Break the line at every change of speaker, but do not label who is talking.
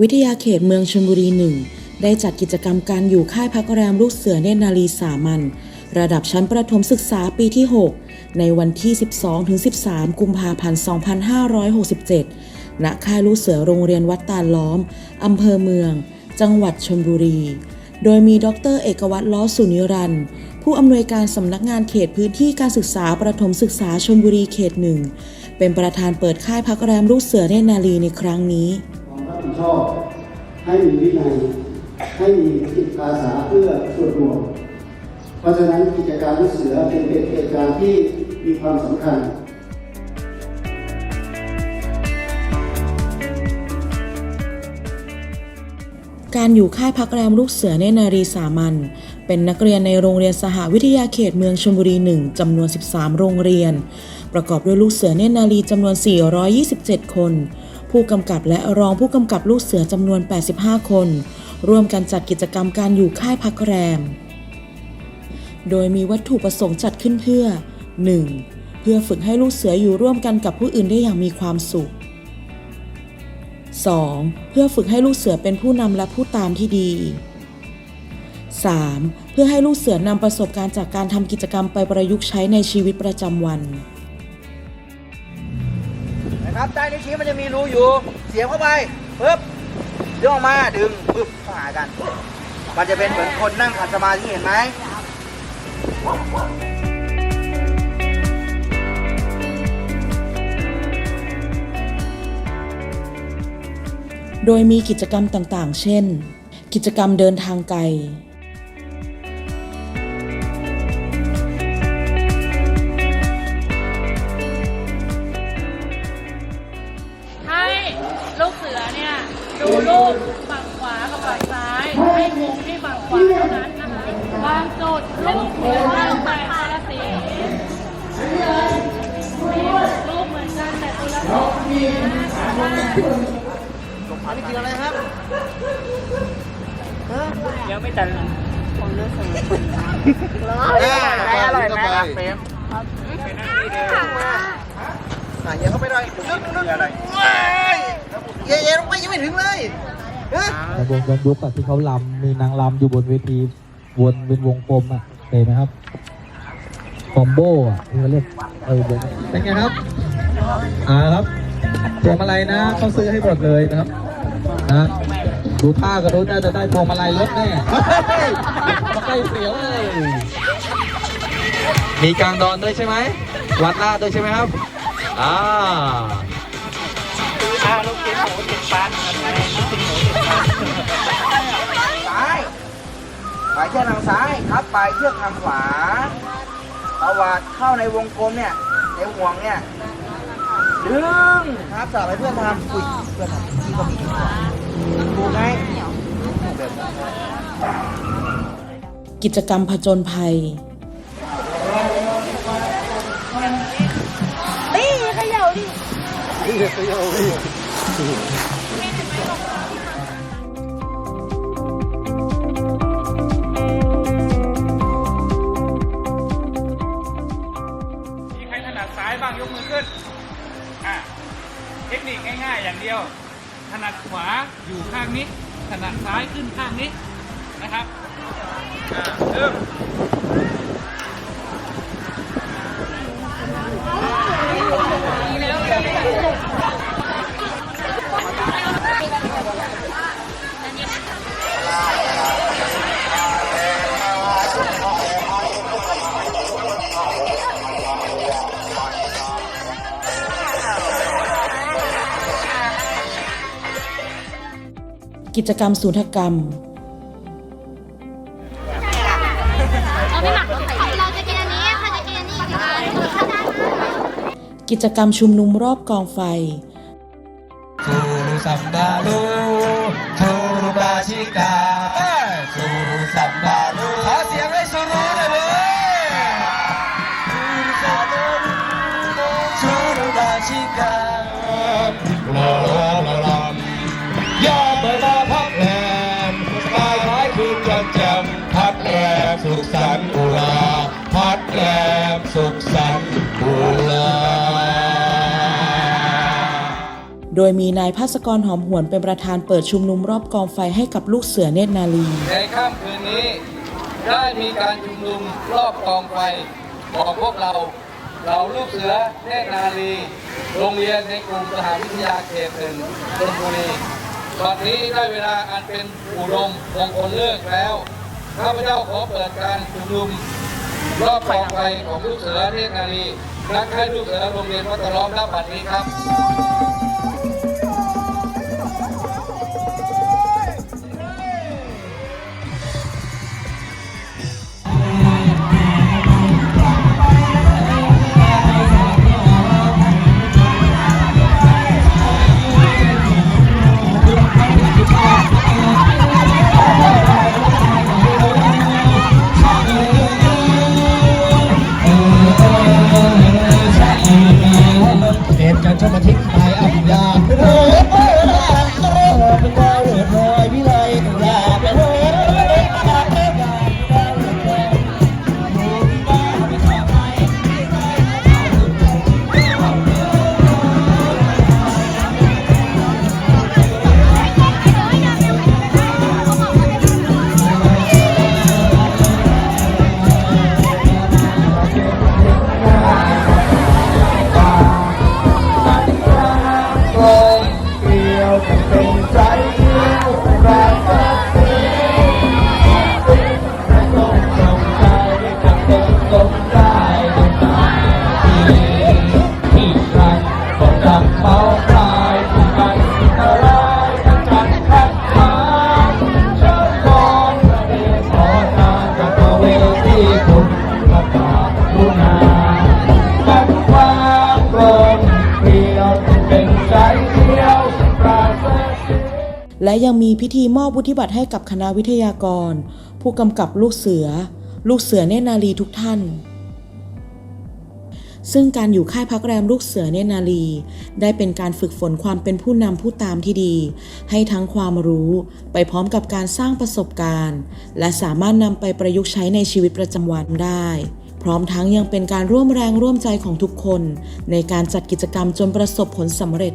วิทยาเขตเมืองชลบุรีหนึ่งได้จัดกิจกรรมการอยู่ค่ายพักแรมลูกเสือเนตรนารีสามัญระดับชั้นประถมศึกษาปีที่ 6 ในวันที่ 12-13 กุมภาพันธ์ 2567 ณ ค่ายลูกเสือโรงเรียนวัดตาลล้อม อำเภอเมือง จังหวัดชลบุรี โดยมีดร เอกวัตรล้อสุนิรันด์ผู้อำนวยการสำนักงานเขตพื้นที่การศึกษาประถมศึกษาชลบุรีเขตหนึ่ง เป็นประธานเปิดค่ายพักแรมลูกเสือเนนารีในครั้งนี้
ผิดชอบ ให้มีวินัยให้มีจิตอาสาเพื่อส่วนรวม เพราะฉะนั้นกิจการลูกเสือเป็นเหตุการที่มีความสำคัญ
การอยู่ค่ายพักแรมลูกเสือเนนารีสามัญเป็นนักเรียนในโรงเรียนสหวิทยาเขตเมืองชลบุรีหนึ่งจำนวน 13 โรงเรียน ประกอบด้วยลูกเสือเนนารีจำนวน 427 คน ผู้กำกับและรองผู้กำกับลูกเสือจำนวน 85 คน ร่วมกันจัดกิจกรรมการอยู่ค่ายพักแรม โดยมีวัตถุประสงค์จัดขึ้นเพื่อ 1. เพื่อฝึกให้ลูกเสืออยู่ร่วมกันกับผู้อื่นได้อย่างมีความสุข 2. เพื่อฝึกให้ลูกเสือเป็นผู้นำและผู้ตามที่ดี 3. เพื่อให้ลูกเสือนำประสบการณ์จากการทำกิจกรรมไปประยุกต์ใช้ในชีวิตประจำวัน
นะครับใต้นิ้วชี้มันจะมีรูอยู่ เสียบเข้าไปปึ๊บดึงออกมาดึงปึ๊บเข้าหากัน มันจะเป็นเหมือนคนนั่งขัดสมาธิเห็นไหม
โดยมีกิจกรรมต่างๆ เช่น กิจกรรมเดินทางไกล
ลูกเสือเนี่ยดูลูกฝั่งขวากับฝั่งซ้ายให้วงที่ฝั่งขวาเท่านั้นนะคะบางจุดลูกเหมือนกันแต่คนละสีลูกเหมือนกันแต่คนละสี
อันนี้กินอะไรครับ
ยังไม่ตัน
อร่อยไหมเฟรม ใส่เยอะเข้าไปหน่อยนึกนึกอะไรเย็นๆลงไปยังไม่ถึงเลยเฮ้ย
ในวงย้อนยุคอะที่เขาลำมีนางลำอยู่บนเวทีวนเป็นวงกลมอะเห็นไหมครับคอมโบอะที่เขาเรียกเออวงเป็นไงครับอ่าครับพวงมาลัยนะเขาซื้อให้หมดเลยนะครับนะดูท่าก็รู้น่าจะได้พวงมาลัยรถแน่มาใกล้เสียวเลยมีกลางดอนด้วยใช่ไหมวัดลาดด้วยใช่ไหมครับ อ่า
ซ้ายปลายเชือกทางซ้ายครับปลายเชือกทางขวาตวัดเข้าในวงกลมเนี่ยในห่วงเนี่ยดึงครับสอบให้เพื่อนทำอุ้ยเพื่อนทำพี่ก็มีถูกไหม
กิจกรรมผจญภัย
มีใครถนัดซ้ายบ้างยกมือขึ้น อะ เทคนิคง่ายๆ อย่างเดียว ถนัดขวาอยู่ข้างนี้ ถนัดซ้ายขึ้นข้างนี้ นะครับ อะเริ่ม
กิจกรรมศูนย์กรรม
เราจะกินอันนี้เขาจะกินอันนี้กัน
กิจกรรมชุมนุมรอบกองไฟ
Suru Sambalu, Suru Basika,
โดยมีนายภาสกรหอมหวนเป็นประธานเปิดชุมนุมรอบกองไฟให้กับลูกเสือเนตรนาลี
ในค่ำคืนนี้ได้มีการชุมนุมรอบกองไฟของพวกเราเราลูกเสือเนตรนาลี โรงเรียนในกลุ่มสหวิทยาเขตหนึ่งชลบุรีตอนนี้ได้เวลาอันเป็นอุดมมงคลเลิกแล้วข้าพเจ้าขอเปิดการชุมนุมรอบกองไฟของลูกเสือเนตรนาลีนักให้ลูกเสือโรงเรียนวัดตะล้อมณบัดนี้ครับ
และยังมีพิธีมอบวุฒิบัตรให้กับคณะวิทยากร ผู้กำกับลูกเสือ ลูกเสือเนนารีทุกท่าน ซึ่งการอยู่ค่ายพักแรมลูกเสือเนนารี ได้เป็นการฝึกฝนความเป็นผู้นำผู้ตามที่ดี ให้ทั้งความรู้ไปพร้อมกับการสร้างประสบการณ์ และสามารถนำไปประยุกต์ใช้ในชีวิตประจำวันได้ พร้อมทั้งยังเป็นการร่วมแรงร่วมใจของทุกคน ในการจัดกิจกรรมจนประสบผลสำเร็จ